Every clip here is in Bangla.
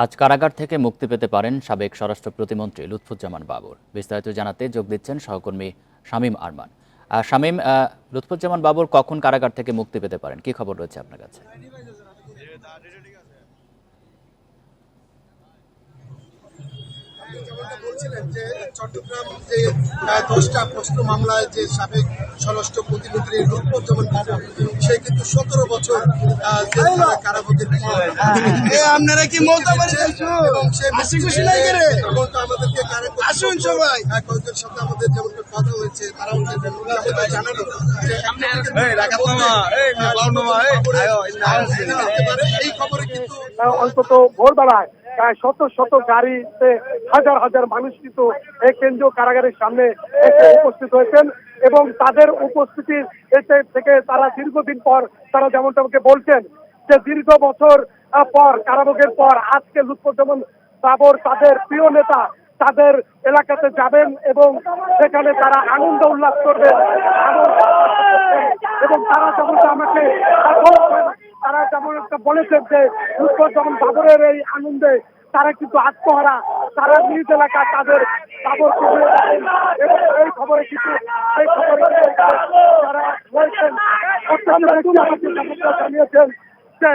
আজ কারাগার থেকে মুক্তি পেতে পারেন সাবেক স্বরাষ্ট্র প্রতিমন্ত্রী লুৎফুজ্জামান বাবর। বিস্তারিত জানাতে যোগ দিচ্ছেন সহকর্মী শামীম আরমান। শামীম লুৎফুজ্জামান বাবর কখন কারাগার থেকে মুক্তি পেতে পারেন? কি খবর রয়েছে আপনার কাছে? যেমনটা বলছিলেন যে চট্টগ্রাম যে দশটা প্রশ্ন মামলায় যে সাবেক স্বরাষ্ট্র প্রতিমন্ত্রী রূপজ্জমান সে কিন্তু সতেরো বছর কারাভোগের আপনারা কি মমতা বাড়ি এবং সে হাসি খুশি নাই রে এমনটা আমাদেরকে আসুন সবাই। কয়েকজন সাথে আমাদের যেমনটা কথা হয়েছে আমাদের জানালো এই খবরে কিন্তু অন্তত ভোরবেলায় শত শত গাড়িতে হাজার হাজার মানুষ কিন্তু এই কেন্দ্রীয় কারাগারের সামনে উপস্থিত হয়েছেন এবং তাদের উপস্থিতির এতে থেকে তারা দীর্ঘদিন পর তারা যেমনটা আমাকে বলছেন যে দীর্ঘ বছর পর, কারাভোগের পর আজকে লুৎফুজ্জামান বাবর তাদের প্রিয় নেতা তাদের এলাকাতে যাবেন এবং সেখানে তারা আনন্দ উল্লাস করবেন। এবং তারা যেমনটা আমাকে তারা যেমন একটা বলেছেন যে যেমন বাবরের এই আনন্দে তারা কিন্তু আত্মহারা। তারা নিজ এলাকা তাদের বাবর এবং এই খবরে কিন্তু এই খবরে তারা রয়েছেন জানিয়েছেন যে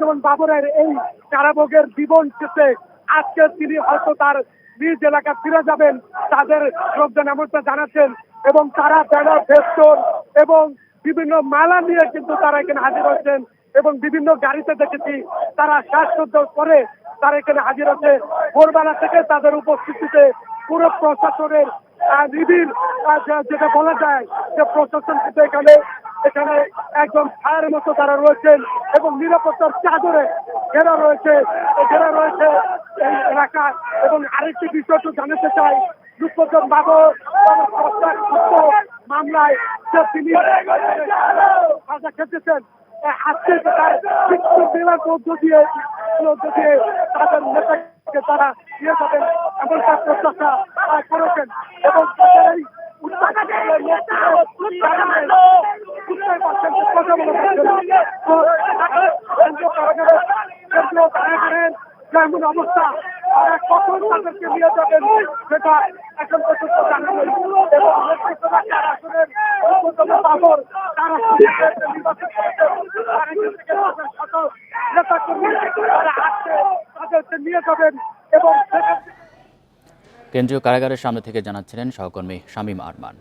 যেমন বাবরের এই কারাভোগের জীবন শেষে আজকে তিনি হয়তো তার নিজ এলাকা ফিরে যাবেন তাদের লোকজন এমনটা জানাচ্ছেন। এবং তারা ব্যানার ফেস্টন এবং বিভিন্ন মেলা নিয়ে কিন্তু তারা এখানে হাজির হচ্ছেন। এবং বিভিন্ন গাড়িতে দেখেছি তারা শ্বাসরুদ্ধ করে তারা এখানে হাজির হচ্ছে। ভোরবেলা থেকে তাদের উপস্থিতিতে পুরো প্রশাসনের নিবিড় যেটা বলা যায় যে প্রশাসন কিন্তু এখানে এখানে একদম ছায়ের মতো তারা রয়েছেন এবং নিরাপত্তার চাদরে ঘেরা রয়েছে ঘেরা রয়েছে এই এলাকা। এবং আরেকটি বিষয় তো জানাতে চাই দুঃখজন বাবু মামলায় তিনি সাজা খেতেছেন আজকে তার মেলার মধ্য দিয়ে মধ্য দিয়ে তাদের নেতাকে তারা নিয়ে যাবেন, এমনটা প্রত্যাশা করেছেন এবং তাদের এই উত্তেজনার মধ্যে তারা বুঝতে পারছেন যে কথা বলা যাচ্ছে না। তো কেন্দ্রীয় কারাগারের কেন্দ্রীয় কারাগারের যে এমন অবস্থা কখন তাদেরকে নিয়ে সেটা এখন পর্যন্ত জানা নেই কেন্দ্রীয় কারাগারের সামনে থেকে জানাচ্ছিলেন সহকর্মী শামীম আরমান।